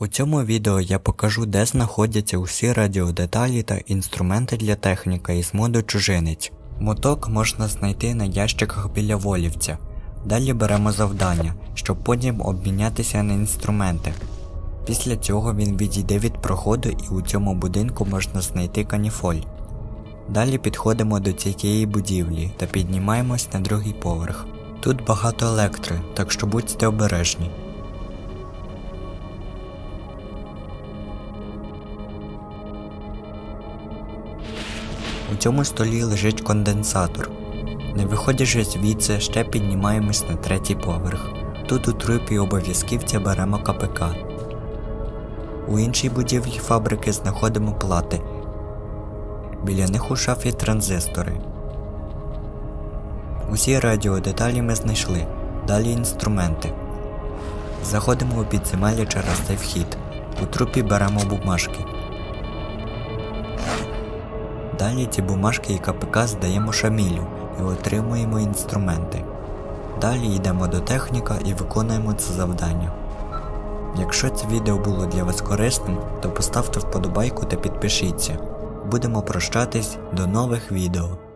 У цьому відео я покажу, де знаходяться усі радіодеталі та інструменти для техніка із моду чужинець. Моток можна знайти на ящиках біля волівця. Далі беремо завдання, щоб потім обмінятися на інструменти. Після цього він відійде від проходу і у цьому будинку можна знайти каніфоль. Далі підходимо до цієї будівлі та піднімаємось на другий поверх. Тут багато електри, так що будьте обережні. У цьому столі лежить конденсатор. Не виходячи звідси, ще піднімаємось на третій поверх. Тут у трупі обов'язківця беремо КПК. У іншій будівлі фабрики знаходимо плати. Біля них у шафі транзистори. Усі радіодеталі ми знайшли. Далі інструменти. Заходимо у підземелля через цей вхід. У трупі беремо бумажки. Далі ці бумажки і КПК здаємо Шамілю і отримуємо інструменти. Далі йдемо до техніка і виконуємо це завдання. Якщо це відео було для вас корисним, то поставте вподобайку та підпишіться. Будемо прощатись до нових відео.